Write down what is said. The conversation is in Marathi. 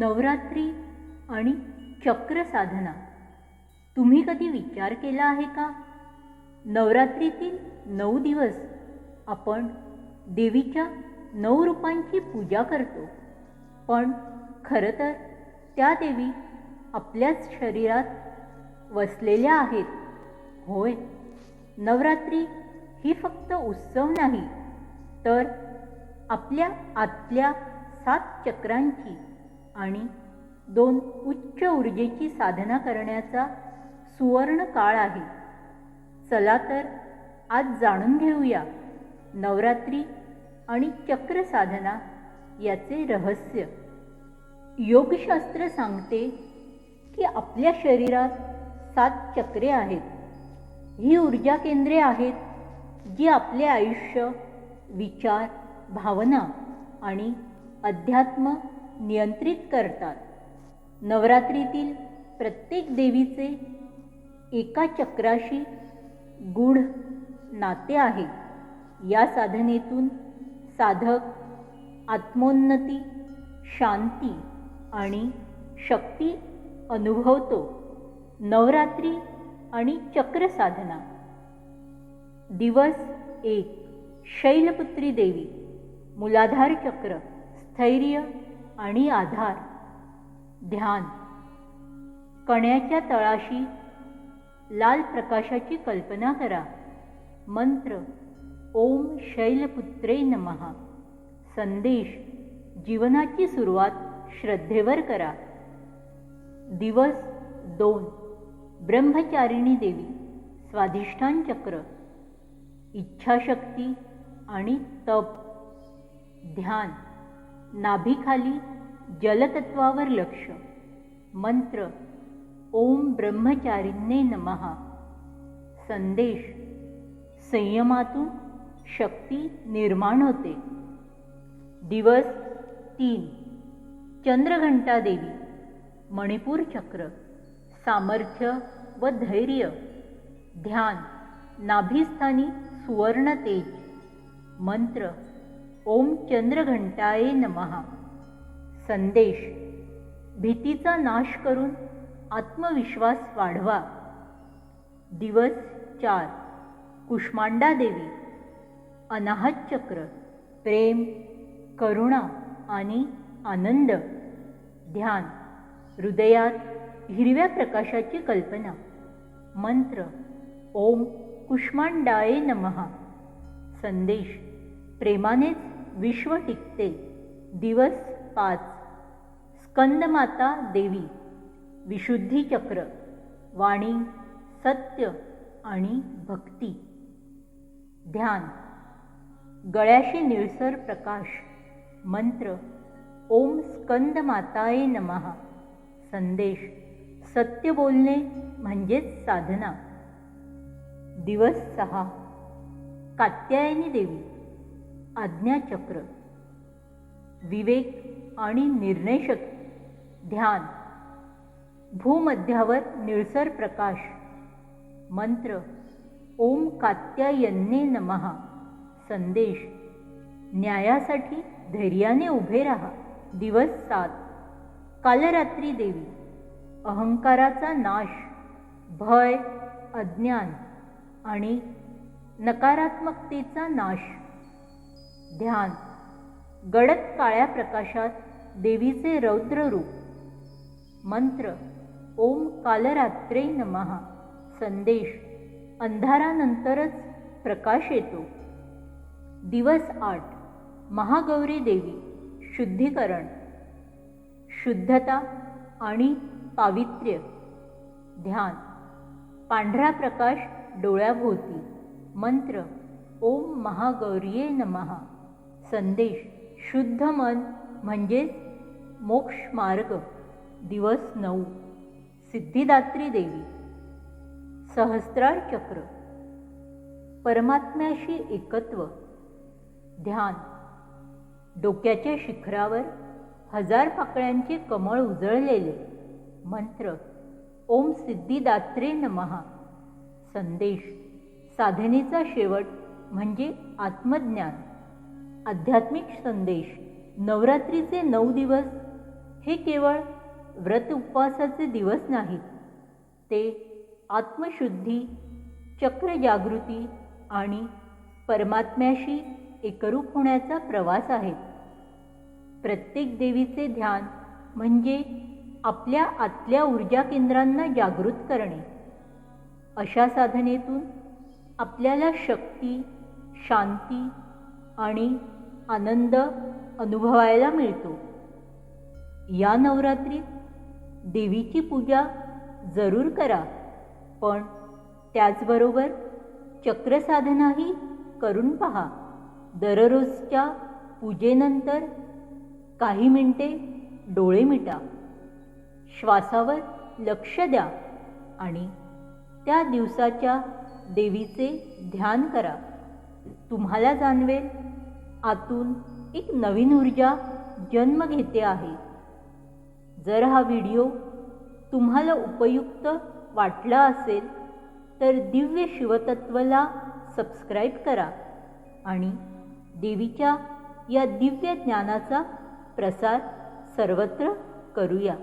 नवरात्री आणि चक्र साधना तुम्ही कधी विचार केला आहे का? नवरात्रीतील नऊ दिवस आपण देवीच्या नऊ रूपांची पूजा करतो. पण खरं तर त्या देवी आपल्याच शरीरात वसलेल्या आहेत. होय नवरात्री ही फक्त उत्सव नाही तर आपल्या आतल्या सात चक्रांची आणि दोन उच्च ऊर्जेची साधना करण्याचा सुवर्ण काळ आहे. चला तर आज जाणून घेऊया नवरात्री आणि चक्र साधना याचे रहस्य. योगशास्त्र सांगते की आपल्या शरीरात सात चक्रे आहेत. ही ऊर्जा केंद्रे आहेत जी आपले आयुष्य विचार भावना आणि अध्यात्म नियंत्रित करतात. नवरात्रीतील प्रत्येक देवीचे एका चक्राशी गूढ नाते आहे. या साधनेतून साधक आत्मोन्नती शांती आणि शक्ती अनुभवतो. नवरात्री आणि चक्र साधना. दिवस एक शैलपुत्री देवी मुलाधार चक्र स्थैर्य आणि आधार. ध्यान. कण्याच्या तळाशी लाल प्रकाशाची कल्पना करा. मंत्र. ओम शैलपुत्रे नमहा संदेश. जीवनाची सुरुवात श्रद्धेवर करा. दिवस दोन. ब्रह्मचारिणी देवी. स्वाधिष्ठान चक्र. इच्छाशक्ती आणि तप. ध्यान. नाभीखाली जलतत्वावर लक्ष. मंत्र ओम ब्रह्मचारिणे नमहा संदेश संयमातून शक्ती निर्माण होते. दिवस तीन. चंद्रघंटा देवी मणिपूर चक्र. सामर्थ्य व धैर्य. ध्यान नाभिस्थानी सुवर्ण तेज. मंत्र ओम चंद्रघंटाये नमहा संदेश. भीतीचा नाश करून आत्मविश्वास वाढवा. दिवस चार. कुष्मांडा देवी. अनाहत चक्र. प्रेम करुणा आणि आनंद. ध्यान. हृदयात हिरव्या प्रकाशाची कल्पना. मंत्र. ओम कुष्मांडाये नमहा संदेश. प्रेमानेच विश्व टिकते दिवस पाच. स्कंदमाता देवी विशुद्धी चक्र वाणी सत्य आणि भक्ती. ध्यान. गळ्याशी निळसर प्रकाश मंत्र ओम स्कंदमाताये नमहा संदेश सत्य बोलणे म्हणजेच साधना. दिवस सहा. कात्यायनी देवी. आज्ञाचक्र विवेक आणि निर्णयशक्ती ध्यान. भूमध्यावर निळसर प्रकाश मंत्र ओम कात्यायन्ने नमहा संदेश. न्यायासाठी धैर्याने उभे राहा दिवस सात. कालरात्री देवी अहंकाराचा नाश भय अज्ञान आणि नकारात्मकतेचा नाश. ध्यान. गडद काळ्या प्रकाशात देवीचे रौद्र रूप मंत्र ओम कालरात्रे नमहा संदेश अंधारानंतरच प्रकाश येतो. दिवस आठ महागौरी देवी शुद्धीकरण. शुद्धता आणि पावित्र्य. ध्यान पांढरा प्रकाश डोळ्याभोवती. मंत्र ओम महागौरीये नमहा संदेश शुद्ध मन म्हणजेच मोक्ष मार्ग दिवस नऊ सिद्धिदात्री देवी. सहस्त्रार चक्र. परमात्म्याशी एकत्व. ध्यान. डोक्याच्या शिखरावर हजार पाकळ्यांचे कमळ उजळलेले. मंत्र. ओम सिद्धिदात्रे नमहा संदेश. साधनेचा शेवट म्हणजे आत्मज्ञान. आध्यात्मिक संदेश. नवरात्रीचे नऊ दिवस. हे केवळ व्रत उपवासाचे दिवस नाहीत ते आत्मशुद्धी चक्र जागृती आणि परमात्म्याशी एकरूप होण्याचा प्रवास आहे. प्रत्येक देवीचे ध्यान म्हणजे आपल्या आतल्या ऊर्जा केंद्रांना जागृत करणे. अशा साधनेतून आपल्याला शक्ती शांती आणि आनंद अनुभवायला मिळतो. या नवरात्रीत देवीची पूजा जरूर करा पण त्याचबरोबर चक्रसाधनाही करून पहा. दररोजच्या पूजेनंतर काही मिनिटे डोळे मिटा श्वासावर लक्ष द्या आणि त्या दिवसाच्या देवीचे ध्यान करा. तुम्हाला जाणवेल आतून एक नवीन ऊर्जा जन्म घेते आहे. जर हा व्हिडिओ तुम्हाला उपयुक्त वाटला असेल तर दिव्य शिवतत्वला सबस्क्राईब करा आणि देवीच्या या दिव्य ज्ञानाचा प्रसार सर्वत्र करूया.